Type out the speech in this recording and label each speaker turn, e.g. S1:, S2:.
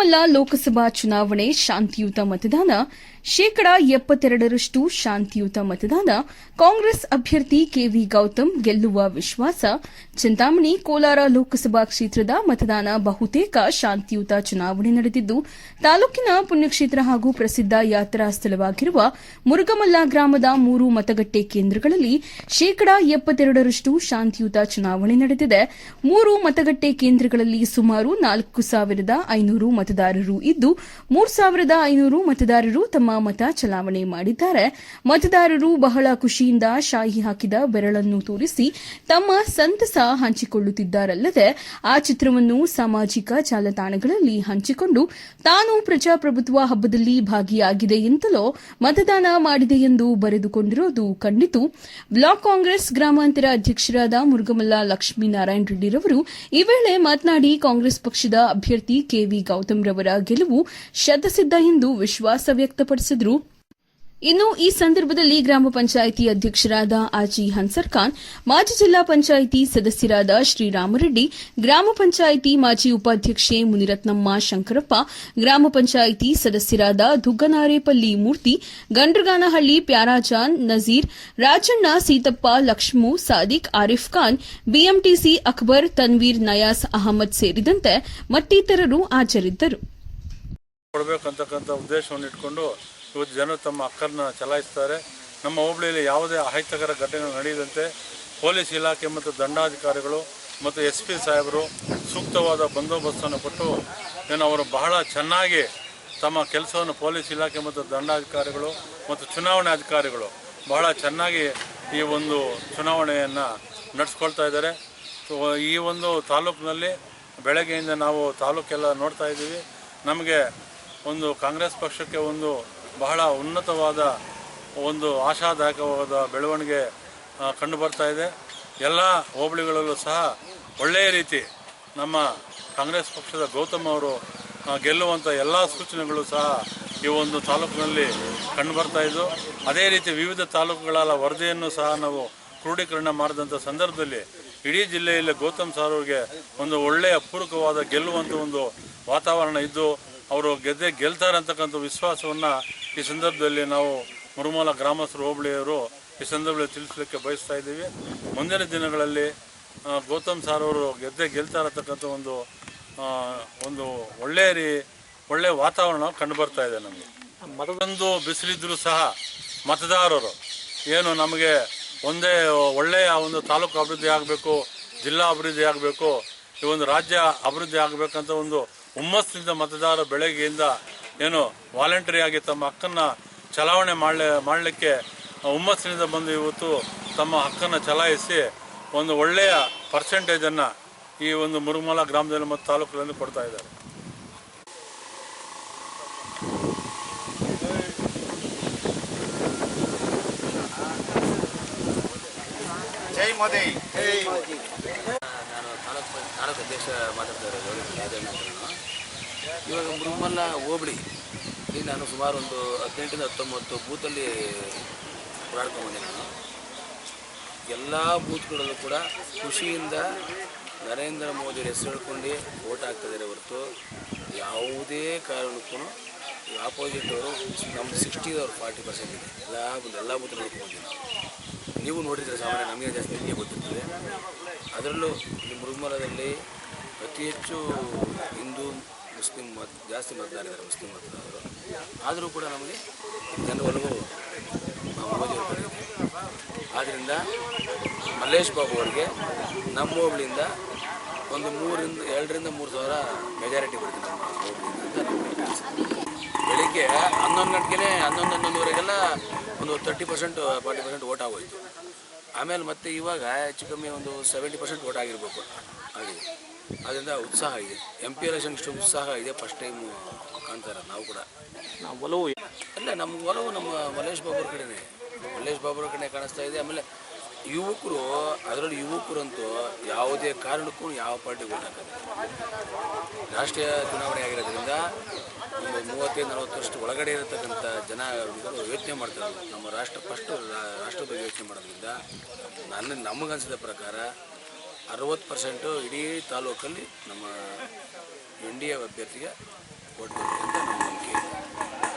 S1: ಮಲ್ಲ ಲೋಕಸಭಾ ಚುನಾವಣೆ ಶಾಂತಿಯುತ ಮತದಾನ ಶೇಕಡಾ ಎಪ್ಪತ್ತೆರಡರಷ್ಟು ಶಾಂತಿಯುತ ಮತದಾನ ಕಾಂಗ್ರೆಸ್ ಅಭ್ಯರ್ಥಿ ಕೆವಿ ಗೌತಮ್ ಗೆಲ್ಲುವ ವಿಶ್ವಾಸ. ಚಿಂತಾಮಣಿ, ಕೋಲಾರ ಲೋಕಸಭಾ ಕ್ಷೇತ್ರದ ಮತದಾನ ಬಹುತೇಕ ಶಾಂತಿಯುತ ಚುನಾವಣೆ ನಡೆದಿದ್ದು, ತಾಲೂಕಿನ ಪುಣ್ಯಕ್ಷೇತ್ರ ಹಾಗೂ ಪ್ರಸಿದ್ದ ಯಾತ್ರಾ ಸ್ಥಳವಾಗಿರುವ ಮುರುಗಮಲ್ಲ ಗ್ರಾಮದ ಮೂರು ಮತಗಟ್ಟೆ ಕೇಂದ್ರಗಳಲ್ಲಿ ಶೇಕಡಾ ಎಪ್ಪತ್ತೆರಡರಷ್ಟು ಶಾಂತಿಯುತ ಚುನಾವಣೆ ನಡೆದಿದೆ. ಮೂರು ಮತಗಟ್ಟೆ ಕೇಂದ್ರಗಳಲ್ಲಿ ಸುಮಾರು ನಾಲ್ಕು ಸಾವಿರದ ಐನೂರು ಮತದಾರರು ಇದ್ದು, ಮೂರು ಸಾವಿರದ ಐನೂರು ಮತದಾರರು ತಮ್ಮ ಮತ ಚಲಾವಣೆ ಮಾಡಿದ್ದಾರೆ. ಮತದಾರರು ಬಹಳ ಖುಷಿಯಿಂದ ಶಾಹಿ ಹಾಕಿದ ಬೆರಳನ್ನು ತೋರಿಸಿ ತಮ್ಮ ಸಂತಸ ಹಂಚಿಕೊಳ್ಳುತ್ತಿದ್ದಾರಲ್ಲದೆ, ಆ ಚಿತ್ರವನ್ನು ಸಾಮಾಜಿಕ ಜಾಲತಾಣಗಳಲ್ಲಿ ಹಂಚಿಕೊಂಡು ತಾನು ಪ್ರಜಾಪ್ರಭುತ್ವ ಹಬ್ಬದಲ್ಲಿ ಭಾಗಿಯಾಗಿದೆ ಎಂತಲೋ ಮತದಾನ ಮಾಡಿದೆ ಎಂದು ಬರೆದುಕೊಂಡಿರೋದು ಕಂಡಿತು ಬ್ಲಾಕ್ ಕಾಂಗ್ರೆಸ್ ಗ್ರಾಮಾಂತರ ಅಧ್ಯಕ್ಷರಾದ ಮುರುಗಮಲ್ಲ ಲಕ್ಷ್ಮೀನಾರಾಯಣ ರೆಡ್ಡಿರವರು ಈ ವೇಳೆ ಮಾತನಾಡಿ ಕಾಂಗ್ರೆಸ್ ಪಕ್ಷದ ಅಭ್ಯರ್ಥಿ ಕೆವಿ ಗೌತಮ್ ರವರ ಗೆಲುವು ಶತಸಿದ್ಧ ಎಂದು ವಿಶ್ವಾಸ ವ್ಯಕ್ತಪಡಿಸಿದರು ಇನ್ನು ಈ ಸಂದರ್ಭದಲ್ಲಿ ಗ್ರಾಮ ಪಂಚಾಯಿತಿ ಅಧ್ಯಕ್ಷರಾದ ಆಜಿ ಹನ್ಸರ್ಖಾನ್ ಮಾಜಿ ಜಿಲ್ಲಾ ಪಂಚಾಯಿತಿ ಸದಸ್ಯರಾದ ಶ್ರೀರಾಮರೆಡ್ಡಿ, ಗ್ರಾಮ ಪಂಚಾಯಿತಿ ಮಾಜಿ ಉಪಾಧ್ಯಕ್ಷೆ ಮುನಿರತ್ನಮ್ಮ ಶಂಕರಪ್ಪ, ಗ್ರಾಮ ಪಂಚಾಯಿತಿ ಸದಸ್ಯರಾದ ದುಗ್ಗನಾರೇಪಲ್ಲಿ ಮೂರ್ತಿ, ಗಂಡ್ರಗಾನಹಳ್ಳಿ ಪ್ಯಾರಾಜಾನ್ ನಜೀರ್, ರಾಜಣ್ಣ ಸೀತಪ್ಪ, ಲಕ್ಷ್ಮು, ಸಾದಿಕ್, ಆರಿಫ್ ಖಾನ್, ಬಿಎಂಟಿಸಿ ಅಕ್ಬರ್, ತನ್ವೀರ್, ನಯಾಸ್ ಅಹಮದ್ ಸೇರಿದಂತೆ ಮತ್ತಿತರರು ಹಾಜರಿದ್ದರು.
S2: ಕೊಡಬೇಕಂತಕ್ಕಂಥ ಉದ್ದೇಶವನ್ನು ಇಟ್ಕೊಂಡು ಇವತ್ತು ಜನರು ತಮ್ಮ ಹಕ್ಕನ್ನು ಚಲಾಯಿಸ್ತಾರೆ. ನಮ್ಮ ಹೋಬಳಿಯಲ್ಲಿ ಯಾವುದೇ ಅಹಿತಕರ ಘಟನೆಗಳು ನಡೆಯದಂತೆ ಪೊಲೀಸ್ ಇಲಾಖೆ ಮತ್ತು ದಂಡಾಧಿಕಾರಿಗಳು ಮತ್ತು ಎಸ್ ಪಿ ಸಾಹೇಬರು ಸೂಕ್ತವಾದ ಬಂದೋಬಸ್ತನ್ನು ಕೊಟ್ಟು ಏನು ಅವರು ಬಹಳ ಚೆನ್ನಾಗಿ ತಮ್ಮ ಕೆಲಸವನ್ನು ಪೊಲೀಸ್ ಇಲಾಖೆ ಮತ್ತು ದಂಡಾಧಿಕಾರಿಗಳು ಮತ್ತು ಚುನಾವಣೆ ಅಧಿಕಾರಿಗಳು ಬಹಳ ಚೆನ್ನಾಗಿ ಈ ಒಂದು ಚುನಾವಣೆಯನ್ನು ನಡೆಸ್ಕೊಳ್ತಾ ಇದ್ದಾರೆ. ಈ ಒಂದು ತಾಲೂಕಿನಲ್ಲಿ ಬೆಳಗ್ಗೆಯಿಂದ ನಾವು ತಾಲೂಕೆಲ್ಲ ನೋಡ್ತಾ ಇದ್ದೀವಿ. ನಮಗೆ ಒಂದು ಕಾಂಗ್ರೆಸ್ ಪಕ್ಷಕ್ಕೆ ಒಂದು ಬಹಳ ಉನ್ನತವಾದ ಒಂದು ಆಶಾದಾಯಕವಾದ ಬೆಳವಣಿಗೆ ಕಂಡುಬರ್ತಾ ಕಂಡು ಬರ್ತಾ ಇದೆ. ಎಲ್ಲ ಹೋಬಳಿಗಳಲ್ಲೂ ಸಹ ಒಳ್ಳೆಯ ರೀತಿ ನಮ್ಮ ಕಾಂಗ್ರೆಸ್ ಪಕ್ಷದ ಗೌತಮ್ ಅವರು ಗೆಲ್ಲುವಂಥ ಎಲ್ಲ ಸೂಚನೆಗಳು ಸಹ ಈ ಒಂದು ತಾಲೂಕಿನಲ್ಲಿ ಕಂಡು ಬರ್ತಾ ಇದ್ದು, ಅದೇ ರೀತಿ ವಿವಿಧ ತಾಲೂಕುಗಳ ವರದಿಯನ್ನು ಸಹ ನಾವು ಕ್ರೋಢೀಕರಣ ಮಾಡಿದಂಥ ಸಂದರ್ಭದಲ್ಲಿ ಇಡೀ ಜಿಲ್ಲೆಯಲ್ಲಿ ಗೌತಮ್ ಸಾರ್ ಅವರಿಗೆ ಒಂದು ಒಳ್ಳೆಯ ಪೂರಕವಾದ ಗೆಲ್ಲುವಂಥ ಒಂದು ವಾತಾವರಣ ಇದ್ದು ಅವರು ಗೆದ್ದೆ ಗೆಲ್ತಾರೆ ಅಂತಕ್ಕಂಥ ವಿಶ್ವಾಸವನ್ನು ಈ ಸಂದರ್ಭದಲ್ಲಿ ನಾವು ಮುರುಮಲ ಗ್ರಾಮಸ್ಥರು, ಹೋಬಳಿಯವರು ಈ ಸಂದರ್ಭದಲ್ಲಿ ತಿಳಿಸಲಿಕ್ಕೆ ಬಯಸ್ತಾ ಇದ್ದೀವಿ. ಮುಂದಿನ ದಿನಗಳಲ್ಲಿ ಗೌತಮ್ ಸಾರ್ ಅವರು ಗೆದ್ದೆ ಗೆಲ್ತಾರತಕ್ಕಂಥ ಒಂದು ಒಂದು ಒಳ್ಳೆಯ ರೀ ಒಳ್ಳೆಯ ವಾತಾವರಣ ಕಂಡು ಬರ್ತಾ ಇದೆ ನಮಗೆ. ಮತದೊಂದು ಬಿಸಿಲಿದ್ದರೂ ಸಹ ಮತದಾರರು ಏನು ನಮಗೆ ಒಂದೇ ಒಳ್ಳೆಯ ಒಂದು ತಾಲೂಕು ಅಭಿವೃದ್ಧಿ ಆಗಬೇಕು, ಜಿಲ್ಲಾ ಅಭಿವೃದ್ಧಿ ಆಗಬೇಕು, ಈ ಒಂದು ರಾಜ್ಯ ಅಭಿವೃದ್ಧಿ ಆಗಬೇಕಂತ ಒಂದು ಹುಮ್ಮಸ್ಸಿನಿಂದ ಮತದಾರ ಬೆಳಗ್ಗೆಯಿಂದ ಏನು ವಾಲಂಟರಿಯಾಗಿ ತಮ್ಮ ಹಕ್ಕನ್ನು ಚಲಾವಣೆ ಮಾಡಲಿ ಮಾಡಲಿಕ್ಕೆ ಹುಮ್ಮಸ್ಸಿನಿಂದ ಬಂದು ಇವತ್ತು ತಮ್ಮ ಹಕ್ಕನ್ನು ಚಲಾಯಿಸಿ ಒಂದು ಒಳ್ಳೆಯ ಪರ್ಸೆಂಟೇಜನ್ನು ಈ ಒಂದು ಮುರುಮಲ ಗ್ರಾಮದಲ್ಲಿ ಮತ್ತು ತಾಲೂಕಿನಲ್ಲಿ ಕೊಡ್ತಾ ಇದ್ದಾರೆ.
S3: ಜೈ ಮೋದಿ.
S4: ನಾನು ತಾಲೂಕು ತಾಲೂಕು ಅಧ್ಯಕ್ಷ ಮಾತಾಡ್ತಾ ಇರೋದು. ಇವಾಗ ಮುರುಮಲ್ಲ ಹೋಬಳಿ. ಇಲ್ಲಿ ನಾನು ಸುಮಾರು ಒಂದು ಹದಿನೆಂಟರಿಂದ ಹತ್ತೊಂಬತ್ತು ಬೂತಲ್ಲಿ ಓಡಾಡ್ಕೊಂಡ್ಬಂದೆ ನಾನು. ಎಲ್ಲ ಬೂತ್ಗಳಲ್ಲೂ ಕೂಡ ಖುಷಿಯಿಂದ ನರೇಂದ್ರ ಮೋದಿ ಹೆಸರು ಹೇಳ್ಕೊಂಡು ಓಟ್ ಹಾಕ್ತಿದ್ದಾರೆ ಹೊರತು ಯಾವುದೇ ಕಾರಣಕ್ಕೂ ಆಪೋಸಿಟ್ ಅವರು ನಮ್ಮ ಸಿಕ್ಸ್ಟಿದವ್ರು ಫಾರ್ಟಿ ಪರ್ಸೆಂಟ್ ಇದೆ. ಎಲ್ಲ ಎಲ್ಲ ಬೂತ್ ನೋಡ್ಕೊಂಡು ನೀವು. ನೋಡಿದರೆ ಸಾಮಾನ್ಯ ನಮಗೆ ಜಾಸ್ತಿ ನಿಮಗೆ ಗೊತ್ತಿರ್ತದೆ. ಅದರಲ್ಲೂ ಈ ಮೃಗಮಲದಲ್ಲಿ ಅತಿ ಹೆಚ್ಚು ಹಿಂದೂ ಮುಸ್ಲಿಂ ಮತ, ಜಾಸ್ತಿ ಮತದಾರಿದ್ದಾರೆ ಮುಸ್ಲಿಂ ಮತದಾರರು ಆದರೂ ಕೂಡ ನಮಗೆ ಜನರ ಒಲವು. ಆದ್ದರಿಂದ ಮಲ್ಲೇಶ್ ಬಾಬು ಅವರಿಗೆ ನಮ್ಮ ಹೋಬಳಿಯಿಂದ ಒಂದು ಮೂರಿಂದ, ಎರಡರಿಂದ ಮೂರು ಸಾವಿರ ಮೆಜಾರಿಟಿ ಬರುತ್ತೆ ನಮ್ಮ ಹೋಬಳಿಯಿಂದ. ಬೆಳಿಗ್ಗೆ ಹನ್ನೊಂದು ಗಂಟೆಗೆ ಹನ್ನೊಂದು, ಹನ್ನೊಂದುವರೆಗೆಲ್ಲ ಒಂದು thirty percent forty percent vote ಆಗೋಯ್ತು ಆಮೇಲೆ ಮತ್ತೆ ಇವಾಗ ಹೆಚ್ಚು ಕಮ್ಮಿ ಒಂದು ಸೆವೆಂಟಿ ಪರ್ಸೆಂಟ್ ಓಟ್ ಆಗಿರಬೇಕು ಆಗಿದೆ ಅದರಿಂದ ಉತ್ಸಾಹ ಇದೆ. ಎಂ ಪಿ ಎಲೆಕ್ಷನ್ ಇಷ್ಟು ಉತ್ಸಾಹ ಇದೆ ಫಸ್ಟ್ ಟೈಮ್ ಕಾಣ್ತಾರ ನಾವು ಕೂಡ. ನಾವು ಒಲವು ಅಲ್ಲ ನಮ್ಮ ಒಲವು ನಮ್ಮ ಮಲ್ಲೇಶ್ ಬಾಬುರ ಕಡೆನೇ. ಮಲ್ಲೇಶ್ ಬಾಬುರ ಕಡೆ ಕಾಣಿಸ್ತಾ ಇದೆ. ಆಮೇಲೆ ಯುವಕರು ಅದರಲ್ಲಿ ಯುವಕರಂತೂ ಯಾವುದೇ ಕಾರಣಕ್ಕೂ ಯಾವ ಪಾರ್ಟಿಗೆ ಓಟ್ ಹಾಕೋದು ರಾಷ್ಟ್ರೀಯ ಚುನಾವಣೆ ಆಗಿರೋದ್ರಿಂದ ಒಂದು ಮೂವತ್ತೈದು ನಲವತ್ತು ವರ್ಷ ಒಳಗಡೆ ಇರತಕ್ಕಂಥ ಜನ ಯೋಚನೆ ಮಾಡ್ತಾರೆ. ನಮ್ಮ ರಾಷ್ಟ್ರ ಫಸ್ಟ್ ರಾಷ್ಟ್ರದ ಬಗ್ಗೆ ಯೋಚನೆ ಮಾಡೋದ್ರಿಂದ ನನ್ನ ನಮಗನ್ಸಿದ ಪ್ರಕಾರ ಅರವತ್ತು ಪರ್ಸೆಂಟು ಇಡೀ ತಾಲೂಕಲ್ಲಿ ನಮ್ಮ ಎನ್ ಡಿ ಎ ಅಭ್ಯರ್ಥಿಗೆ ಓಟ್ ಅಂತ